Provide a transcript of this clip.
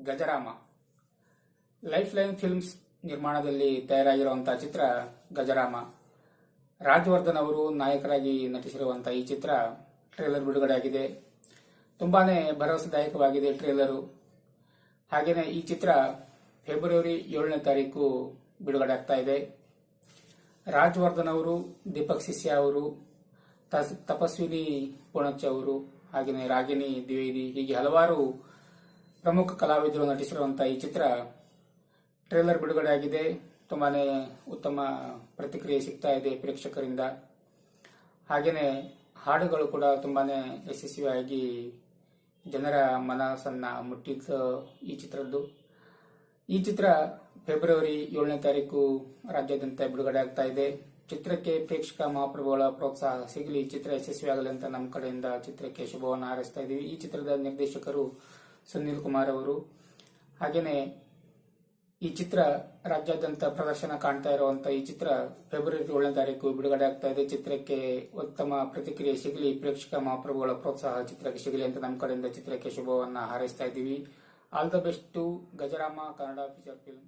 Gajarama. Life line films ನಿರ್ಮಾಣದಲ್ಲಿ ತಯಾರಾಗಿರುವಂತಹ ಚಿತ್ರ ಗಜರಾಮ. ರಾಜವರ್ಧನ್ ಅವರು ನಾಯಕರಾಗಿ ನಟಿಸಿರುವಂತಹ ಈ ಚಿತ್ರ ಟ್ರೇಲರ್ ಬಿಡುಗಡೆಯಾಗಿದೆ. ತುಂಬಾನೇ ಭರವಸೆದಾಯಕವಾಗಿದೆ ಟ್ರೇಲರು. ಹಾಗೆಯೇ ಈ ಚಿತ್ರ ಫೆಬ್ರವರಿ ಏಳನೇ ತಾರೀಕು ಬಿಡುಗಡೆ ಆಗ್ತಾ ಇದೆ. ರಾಜವರ್ಧನ್ ಅವರು, ದೀಪಕ್ ಸಿಸ್ಯ ಅವರು ತಪಸ್ವಿನಿ ಪುಣಚ್ ಅವರು ಹಾಗೆಯೇ ರಾಗಿಣಿ, ದ್ವಿವೇದಿ ಹೀಗೆ ಹಲವಾರು ಪ್ರಮುಖ ಕಲಾವಿದರು ನಟಿಸಿರುವಂತಹ ಈ ಚಿತ್ರ ಟ್ರೇಲರ್ ಬಿಡುಗಡೆ ಆಗಿದೆ. ತುಂಬಾನೇ ಉತ್ತಮ ಪ್ರತಿಕ್ರಿಯೆ ಸಿಗ್ತಾ ಇದೆ ಪ್ರೇಕ್ಷಕರಿಂದ. ಹಾಗೆಯೇ ಹಾಡುಗಳು ಕೂಡ ತುಂಬಾನೇ ಯಶಸ್ವಿಯಾಗಿ ಜನರ ಮನಸ್ಸನ್ನ ಮುಟ್ಟಿತ್ತು ಈ ಚಿತ್ರದ್ದು. ಈ ಚಿತ್ರ ಫೆಬ್ರವರಿ ಏಳನೇ ತಾರೀಕು ರಾಜ್ಯಾದ್ಯಂತ ಬಿಡುಗಡೆ ಆಗ್ತಾ ಇದೆ. ಚಿತ್ರಕ್ಕೆ ಪ್ರೇಕ್ಷಕ ಮಹಾಪ್ರಭುಗಳ ಪ್ರೋತ್ಸಾಹ ಸಿಗಲಿ ಚಿತ್ರ ಯಶಸ್ವಿಯಾಗಲಿ ಅಂತ ನಮ್ಮ ಕಡೆಯಿಂದ ಚಿತ್ರಕ್ಕೆ ಶುಭವನ್ನು ಹಾರೈಸ್ತಾ ಇದ್ದೀವಿ ಈ ಚಿತ್ರದ ನಿರ್ದೇಶಕರು ಸುನಿಲ್ ಕುಮಾರ್ ಅವರು. ಹಾಗೆಯೇ ಈ ಚಿತ್ರ ರಾಜ್ಯಾದ್ಯಂತ ಪ್ರದರ್ಶನ ಕಾಣ್ತಾ ಇರುವಂತಹ ಈ ಚಿತ್ರ ಫೆಬ್ರವರಿ ಏಳನೇ ತಾರೀಕು ಬಿಡುಗಡೆ ಆಗ್ತಾ ಇದೆ. ಚಿತ್ರಕ್ಕೆ ಉತ್ತಮ ಪ್ರತಿಕ್ರಿಯೆ ಸಿಗಲಿ, ಪ್ರೇಕ್ಷಕ ಮಹಾಪ್ರಭುಗಳ ಪ್ರೋತ್ಸಾಹ ಚಿತ್ರಕ್ಕೆ ಸಿಗಲಿ ಅಂತ ನಮ್ಮ ಕಡೆಯಿಂದ ಚಿತ್ರಕ್ಕೆ ಶುಭವನ್ನು ಹಾರೈಸ್ತಾ ಇದ್ದೀವಿ. All the best to Gajarama Kannada feature film.